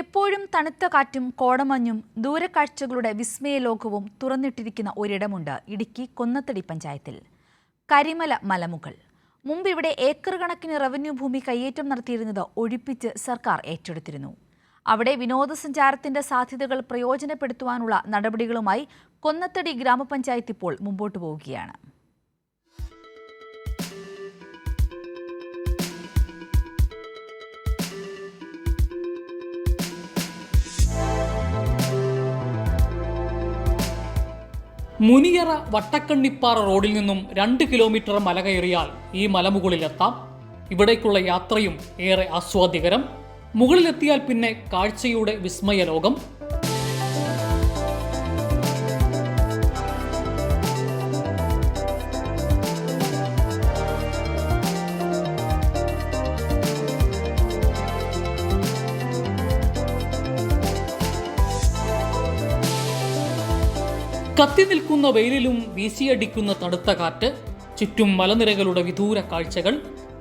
എപ്പോഴും തണുത്ത കാറ്റും കോടമഞ്ഞും ദൂരക്കാഴ്ചകളുടെ വിസ്മയ ലോകവും തുറന്നിട്ടിരിക്കുന്ന ഒരിടമുണ്ട് ഇടുക്കി കൊന്നത്തടി പഞ്ചായത്തിൽ. കരിമല മലമുകൾ. മുമ്പ് ഇവിടെ ഏക്കർ കണക്കിന് റവന്യൂ ഭൂമി കയ്യേറ്റം നടത്തിയിരുന്നത് ഒഴിപ്പിച്ച് സർക്കാർ ഏറ്റെടുത്തിരുന്നു. അവിടെ വിനോദസഞ്ചാരത്തിന്റെ സാധ്യതകൾ പ്രയോജനപ്പെടുത്തുവാനുള്ള നടപടികളുമായി കൊന്നത്തടി ഗ്രാമപഞ്ചായത്ത് ഇപ്പോൾ മുമ്പോട്ടു പോവുകയാണ്. മുനിയറ വട്ടക്കണ്ണിപ്പാറ റോഡിൽ നിന്നും രണ്ട് കിലോമീറ്റർ മല കയറിയാൽ ഈ മലമുകളിലെത്താം ഇവിടേക്കുള്ള യാത്രയും ഏറെ ആസ്വാദ്യകരം. മുകളിലെത്തിയാൽ പിന്നെ കാഴ്ചയുടെ വിസ്മയ കത്തി നിൽക്കുന്ന വെയിലിലും വീശിയടിക്കുന്ന തണുത്ത കാറ്റ് ചുറ്റും മലനിരകളുടെ വിദൂര കാഴ്ചകൾ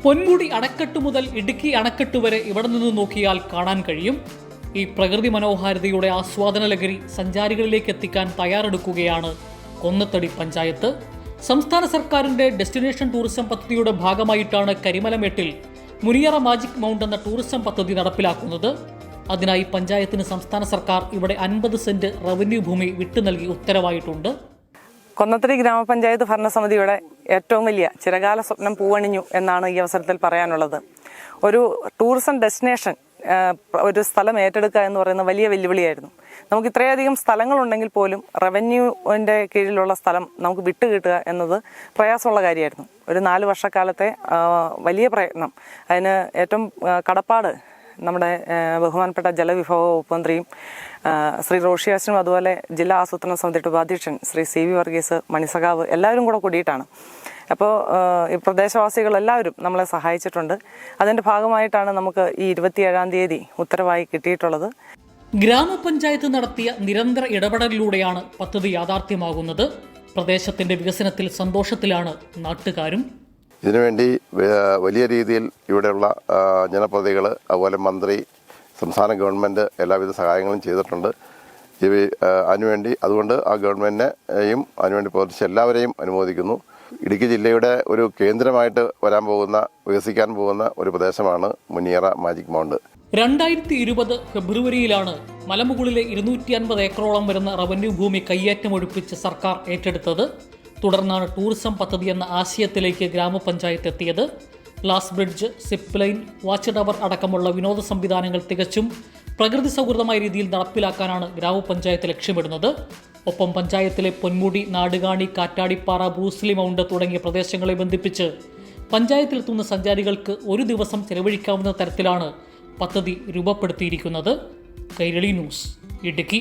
പൊന്മുടി അണക്കെട്ട് മുതൽ ഇടുക്കി അണക്കെട്ട് വരെ ഇവിടെ നിന്ന് നോക്കിയാൽ കാണാൻ കഴിയും. ഈ പ്രകൃതി മനോഹാരിതയുടെ ആസ്വാദന ലഹരി സഞ്ചാരികളിലേക്ക് എത്തിക്കാൻ തയ്യാറെടുക്കുകയാണ് കൊന്നത്തടി പഞ്ചായത്ത്. സംസ്ഥാന സർക്കാരിന്റെ ഡെസ്റ്റിനേഷൻ ടൂറിസം പദ്ധതിയുടെ ഭാഗമായിട്ടാണ് കരിമലമേട്ടിൽ മുനിയറ മാജിക് മൗണ്ട് എന്ന ടൂറിസം പദ്ധതി നടപ്പിലാക്കുന്നത്. അതിനായി പഞ്ചായത്തിന് സംസ്ഥാന സർക്കാർ ഇവിടെ അൻപത് സെന്റ് റവന്യൂ ഭൂമി വിട്ടു നൽകി ഉത്തരവായിട്ടുണ്ട്. കൊന്നത്തടി ഗ്രാമപഞ്ചായത്ത് ഭരണസമിതിയുടെ ഏറ്റവും വലിയ ചിരകാല സ്വപ്നം പൂവണിഞ്ഞു എന്നാണ് ഈ അവസരത്തിൽ പറയാനുള്ളത്. ഒരു ടൂറിസം ഡെസ്റ്റിനേഷൻ ഒരു സ്ഥലം ഏറ്റെടുക്കുക എന്ന് പറയുന്ന വലിയ വെല്ലുവിളിയായിരുന്നു. നമുക്ക് ഇത്രയധികം സ്ഥലങ്ങളുണ്ടെങ്കിൽ പോലും റവന്യൂവിന്റെ കീഴിലുള്ള സ്ഥലം നമുക്ക് വിട്ടുകിട്ടുക എന്നത് പ്രയാസമുള്ള കാര്യമായിരുന്നു. ഒരു നാല് വർഷക്കാലത്തെ വലിയ പ്രയത്നം. അതിന് ഏറ്റവും കടപ്പാട് നമ്മുടെ ബഹുമാനപ്പെട്ട ജലവിഭവ വകുപ്പ് മന്ത്രിയും ശ്രീ റോഷിയാസിനും അതുപോലെ ജില്ലാ ആസൂത്രണ സമിതിയുടെ ഉപാധ്യക്ഷൻ ശ്രീ സി വി വർഗീസ് മണിസഖാവ് എല്ലാവരും കൂടെ കൂടിയിട്ടാണ്. അപ്പോൾ ഈ പ്രദേശവാസികൾ എല്ലാവരും നമ്മളെ സഹായിച്ചിട്ടുണ്ട്. അതിന്റെ ഭാഗമായിട്ടാണ് നമുക്ക് ഈ ഇരുപത്തിയേഴാം തീയതി ഉത്തരവായി കിട്ടിയിട്ടുള്ളത്. ഗ്രാമപഞ്ചായത്ത് നടത്തിയ നിരന്തര ഇടപെടലിലൂടെയാണ് പദ്ധതി യാഥാർത്ഥ്യമാകുന്നത്. പ്രദേശത്തിന്റെ വികസനത്തിൽ സന്തോഷത്തിലാണ് നാട്ടുകാരും. ഇതിനുവേണ്ടി വലിയ രീതിയിൽ ഇവിടെയുള്ള ജനപ്രതികൾ അതുപോലെ മന്ത്രി സംസ്ഥാന ഗവൺമെന്റ് എല്ലാവിധ സഹായങ്ങളും ചെയ്തിട്ടുണ്ട്. ഇവ അതിനുവേണ്ടി അതുകൊണ്ട് ആ ഗവൺമെന്റിനെയും അതിനുവേണ്ടി പ്രവർത്തിച്ച എല്ലാവരെയും അനുമോദിക്കുന്നു. ഇടുക്കി ജില്ലയുടെ ഒരു കേന്ദ്രമായിട്ട് വരാൻ പോകുന്ന വികസിക്കാൻ പോകുന്ന ഒരു പ്രദേശമാണ് മുനിയറ മാജിക് മൗണ്ട്. രണ്ടായിരത്തി ഇരുപത് ഫെബ്രുവരിയിലാണ് മലമുകളിലെ ഇരുന്നൂറ്റി അൻപത് ഏക്കറോളം വരുന്ന റവന്യൂ ഭൂമി കയ്യേറ്റം ഒഴിപ്പിച്ച് സർക്കാർ ഏറ്റെടുത്തത് തുടർന്നാണ് ടൂറിസം പദ്ധതി എന്ന ആശയത്തിലേക്ക് ഗ്രാമപഞ്ചായത്ത് എത്തിയത് glass bridge zip line watch tower അടക്കമുള്ള വിനോദ സംവിധാനങ്ങൾ തികച്ചും പ്രകൃതി സൗഹൃദമായ രീതിയിൽ നടപ്പിലാക്കാനാണ് ഗ്രാമപഞ്ചായത്ത് ലക്ഷ്യമിടുന്നത്. ഒപ്പം പഞ്ചായത്തിലെ Ponmudi Nadukani Kattadipara Bruce Lee mount തുടങ്ങിയ പ്രദേശങ്ങളെ ബന്ധിപ്പിച്ച് പഞ്ചായത്തിലെത്തുന്ന സഞ്ചാരികൾക്ക് ഒരു ദിവസം ചെലവഴിക്കാവുന്ന തരത്തിലാണ് പദ്ധതി രൂപപ്പെടുത്തിയിരിക്കുന്നത്. കൈരളി ന്യൂസ് ഇടുക്കി.